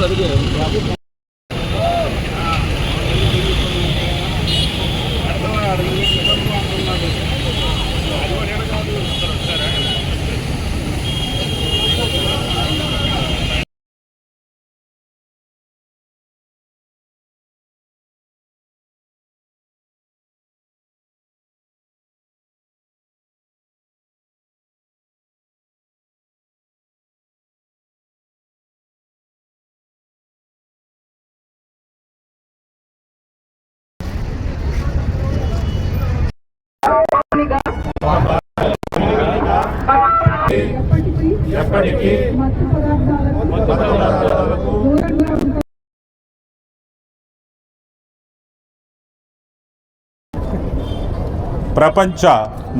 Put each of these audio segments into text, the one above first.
ఎప్పటికీ మత్తు ప్రపంచ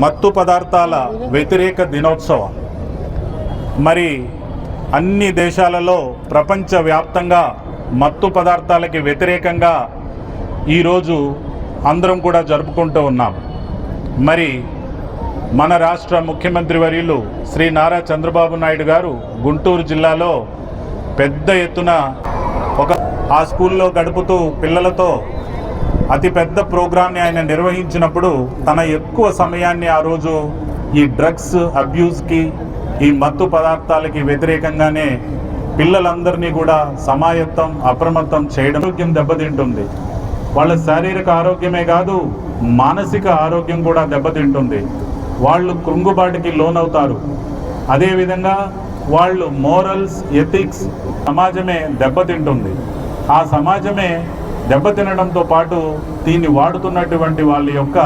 మత్తు పదార్థాల వ్యతిరేక దినోత్సవం. మరి అన్ని దేశాలలో ప్రపంచవ్యాప్తంగా మత్తు పదార్థాలకి వ్యతిరేకంగా ఈరోజు అందరం కూడా జరుపుకుంటూ ఉన్నాం. మరి మన రాష్ట్ర ముఖ్యమంత్రి వర్యులు శ్రీ నారా చంద్రబాబు నాయుడు గారు గుంటూరు జిల్లాలో పెద్ద ఎత్తున ఒక ఆ స్కూల్లో గడుపుతూ పిల్లలతో అతి పెద్ద ప్రోగ్రామ్ని ఆయన నిర్వహించినప్పుడు తన ఎక్కువ సమయాన్ని ఆ రోజు ఈ డ్రగ్స్ అబ్యూస్కి ఈ మత్తు పదార్థాలకి వ్యతిరేకంగానే పిల్లలందరినీ కూడా సమాయత్తం అప్రమత్తం చేయడం ఆరోగ్యం దెబ్బతింటుంది. వాళ్ళ శారీరక ఆరోగ్యమే కాదు మానసిక ఆరోగ్యం కూడా దెబ్బతింటుంది. వాళ్ళు కృంగుబాటుకి లోనవుతారు. అదేవిధంగా వాళ్ళు మోరల్స్ ఎథిక్స్ సమాజమే దెబ్బతింటుంది. ఆ సమాజమే దెబ్బతినడంతో పాటు దీన్ని వాడుతున్నటువంటి వాళ్ళ యొక్క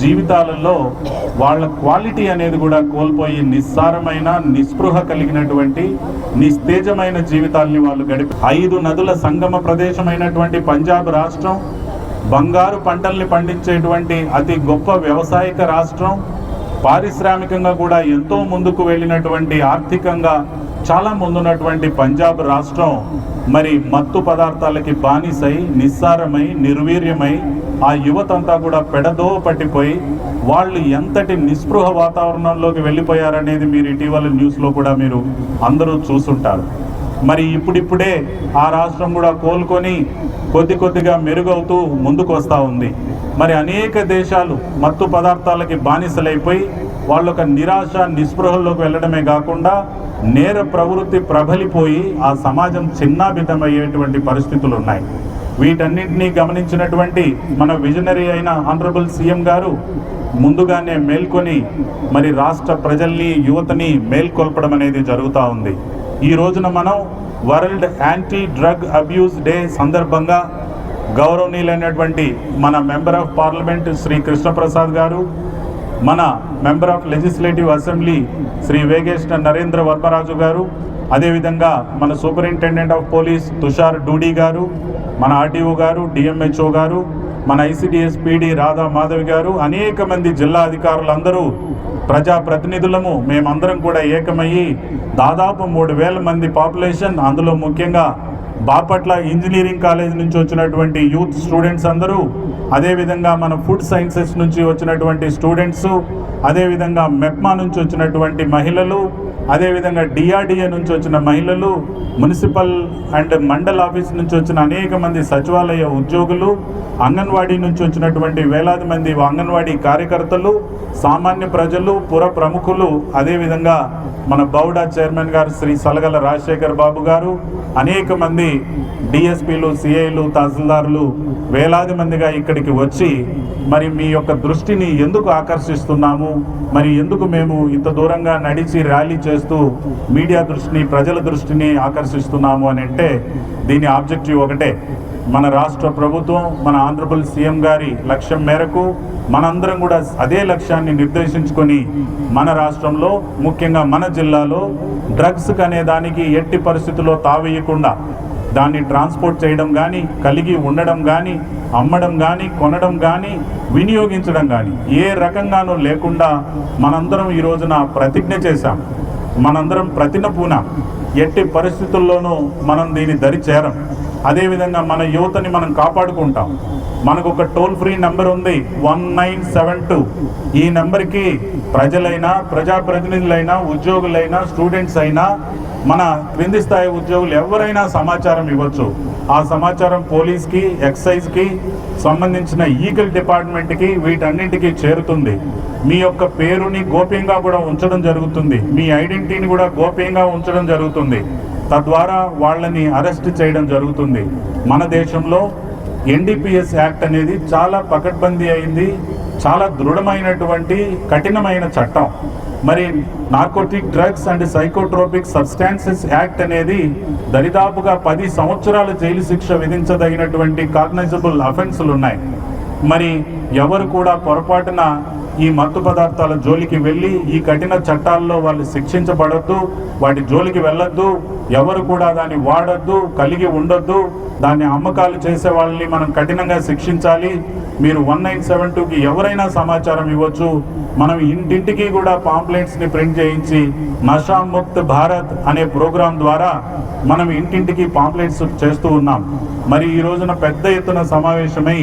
జీవితాలలో వాళ్ళ క్వాలిటీ అనేది కూడా కోల్పోయి నిస్సారమైన నిస్పృహ కలిగినటువంటి నిస్తేజమైన జీవితాల్ని వాళ్ళు గడిపి ఐదు నదుల సంగమ ప్రదేశమైనటువంటి పంజాబ్ రాష్ట్రం బంగారు పంటల్ని పండించేటువంటి అతి గొప్ప వ్యవసాయక రాష్ట్రం పారిశ్రామికంగా కూడా ఎంతో ముందుకు వెళ్ళినటువంటి ఆర్థికంగా చాలా ముందున్నటువంటి పంజాబ్ రాష్ట్రం మరి మత్తు పదార్థాలకి బానిసై నిస్సారమై నిర్వీర్యమై ఆ యువతంతా కూడా పెడదో పట్టిపోయి వాళ్ళు ఎంతటి నిస్పృహ వాతావరణంలోకి వెళ్ళిపోయారనేది మీరు ఇటీవల న్యూస్లో కూడా మీరు అందరూ చూసుంటారు. మరి ఇప్పుడిప్పుడే ఆ రాష్ట్రం కూడా కోలుకొని కొద్ది కొద్దిగా మెరుగవుతూ ముందుకు వస్తూ ఉంది. మరి అనేక దేశాలు మత్తు పదార్థాలకి బానిసలైపోయి వాళ్ళ ఒక నిరాశ నిస్పృహల్లోకి వెళ్ళడమే కాకుండా నేర ప్రవృత్తి ప్రబలిపోయి ఆ సమాజం చిన్నాభిన్నమయ్యేటువంటి పరిస్థితులు ఉన్నాయి వీటన్నింటినీ గమనించినటువంటి మన విజనరీ అయిన ఆనరబుల్ సీఎం గారు ముందుగానే మేల్కొని మరి రాష్ట్ర ప్రజల్ని యువతని మేల్కొల్పడం అనేది జరుగుతూ ఉంది. ఈ రోజున మనం world anti drug abuse day సందర్భంగా గౌరవనీయులైనటువంటి మన member of parliament Shri Krishnaprasad garu మన member of legislative assembly Shri Vegesna Narendra Varmaraju garu అదేవిధంగా మన superintendent of police Tushar Doodi garu మన ఆర్టీఓ గారు డిఎంహెచ్ఓ గారు మన ఐసిడిఎస్ పీడి రాధా మాధవి గారు అనేక మంది జిల్లా అధికారులందరూ ప్రజాప్రతినిధులము మేమందరం కూడా ఏకమయ్యి దాదాపు మూడు వేల మంది పాపులేషన్ అందులో ముఖ్యంగా బాపట్ల ఇంజనీరింగ్ కాలేజ్ నుంచి వచ్చినటువంటి యూత్ స్టూడెంట్స్ అందరూ అదేవిధంగా మన ఫుడ్ సైన్సెస్ నుంచి వచ్చినటువంటి స్టూడెంట్స్ అదేవిధంగా మెప్మా నుంచి వచ్చినటువంటి మహిళలు అదేవిధంగా డిఆర్డిఏ నుంచి వచ్చిన మహిళలు మున్సిపల్ అండ్ మండల్ ఆఫీస్ నుంచి వచ్చిన అనేక మంది సచివాలయ ఉద్యోగులు అంగన్వాడీ నుంచి వచ్చినటువంటి వేలాది మంది అంగన్వాడీ కార్యకర్తలు సామాన్య ప్రజలు పుర ప్రముఖులు అదేవిధంగా మన బౌడా చైర్మన్ గారు శ్రీ సలగల రాజశేఖర్ బాబు గారు అనేక మంది డిఎస్పీలు సిఐలు తహసీల్దారులు వేలాది మందిగా ఇక్కడికి వచ్చి మరి మీ యొక్క దృష్టిని ఎందుకు ఆకర్షిస్తున్నాము? మరి ఎందుకు మేము ఇంత దూరంగా నడిచి ర్యాలీ చేస్తూ మీడియా దృష్టిని ప్రజల దృష్టిని ఆకర్షిస్తున్నాము అని అంటే దీని ఆబ్జెక్టివ్ ఒకటే. మన రాష్ట్ర ప్రభుత్వం మన ఆంధ్రప్రదేశ్ సీఎం గారి లక్ష్యం మేరకు మనందరం కూడా అదే లక్ష్యాన్ని నిర్దేశించుకొని మన రాష్ట్రంలో ముఖ్యంగా మన జిల్లాలో డ్రగ్స్ అనే దానికి ఎట్టి పరిస్థితుల్లో తావేయకుండా దాన్ని ట్రాన్స్పోర్ట్ చేయడం కానీ కలిగి ఉండడం కానీ అమ్మడం కానీ కొనడం కానీ వినియోగించడం కానీ ఏ రకంగానూ లేకుండా మనందరం ఈ రోజున ప్రతిజ్ఞ చేశాం. మనందరం ప్రతిన పూన ఎట్టి పరిస్థితుల్లోనూ మనం దీని దరి చేరం. అదేవిధంగా మన యువతని మనం కాపాడుకుంటాం. మనకు ఒక టోల్ ఫ్రీ నెంబర్ ఉంది వన్ నైన్ సెవెన్ టూ. ఈ నెంబర్కి ప్రజలైనా ప్రజాప్రతినిధులైనా ఉద్యోగులైనా స్టూడెంట్స్ అయినా మన క్రింది స్థాయి ఉద్యోగులు ఎవరైనా సమాచారం ఇవ్వచ్చు. ఆ సమాచారం పోలీస్కి ఎక్సైజ్కి సంబంధించిన ఈగల్ డిపార్ట్మెంట్కి వీటన్నింటికి చేరుతుంది. మీ యొక్క పేరుని గోప్యంగా కూడా ఉంచడం జరుగుతుంది. మీ ఐడెంటిటీని కూడా గోప్యంగా ఉంచడం జరుగుతుంది. తద్వారా వాళ్ళని అరెస్ట్ చేయడం జరుగుతుంది. మన దేశంలో ఎన్డీపీఎస్ యాక్ట్ అనేది చాలా పకడ్బందీ అయింది చాలా దృఢమైనటువంటి కఠినమైన చట్టం. మరి narcotic drugs and psychotropic substances act అనేది దరిదాపుగా పది సంవత్సరాల జైలు శిక్ష విధించదగినటువంటి కాగ్నైజబుల్ అఫెన్సులు ఉన్నాయి. మరి ఎవరు కూడా పొరపాటున ఈ మత్తు పదార్థాల జోలికి వెళ్ళి ఈ కఠిన చట్టాల్లో వాళ్ళు శిక్షించబడద్దు వాటి జోలికి వెళ్ళొద్దు ఎవరు కూడా దాన్ని వాడొద్దు కలిగి ఉండొద్దు దాన్ని అమ్మకాలు చేసే వాళ్ళని మనం కఠినంగా శిక్షించాలి. మీరు వన్ నైన్ సెవెన్ టూకి ఎవరైనా సమాచారం ఇవ్వచ్చు. మనం ఇంటింటికి కూడా పాంప్లెట్స్ని ప్రింట్ చేయించి నషా ముక్త్ భారత్ అనే ప్రోగ్రాం ద్వారా మనం ఇంటింటికి పాంప్లెట్స్ చేస్తూ ఉన్నాం. మరి ఈ రోజున పెద్ద ఎత్తున సమావేశమై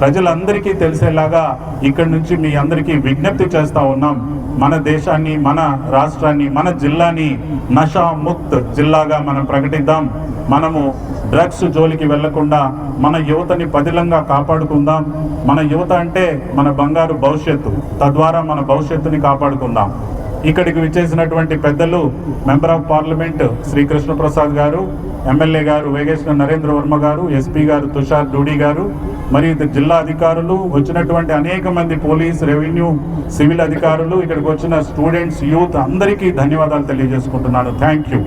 ప్రజలందరికీ తెలిసేలాగా ఇక్కడి నుంచి మీ అందరికీ విజ్ఞప్తి చేస్తా ఉన్నాం. మన దేశాన్ని మన రాష్ట్రాన్ని మన జిల్లాని నషా ముక్త్ జిల్లాగా మనం ప్రకటిద్దాం. మనము డ్రగ్స్ జోలికి వెళ్ళకుండా మన యువతని పదిలంగా కాపాడుకుందాం. మన యువత అంటే మన బంగారు భవిష్యత్తు. తద్వారా మన భవిష్యత్తుని కాపాడుకుందాం. ఇక్కడికి విచ్చేసినటువంటి పెద్దలు member of parliament Shri Krishna Prasad garu MLA garu Vegeshwara Narendra Varma గారు ఎస్పీ గారు తుషార్ డూడి గారు మరియు జిల్లా అధికారులు వచ్చినటువంటి అనేక మంది పోలీస్ రెవెన్యూ సివిల్ అధికారులు ఇక్కడికి వచ్చిన స్టూడెంట్స్ యూత్ అందరికీ ధన్యవాదాలు తెలియజేసుకుంటున్నాను. Thank you.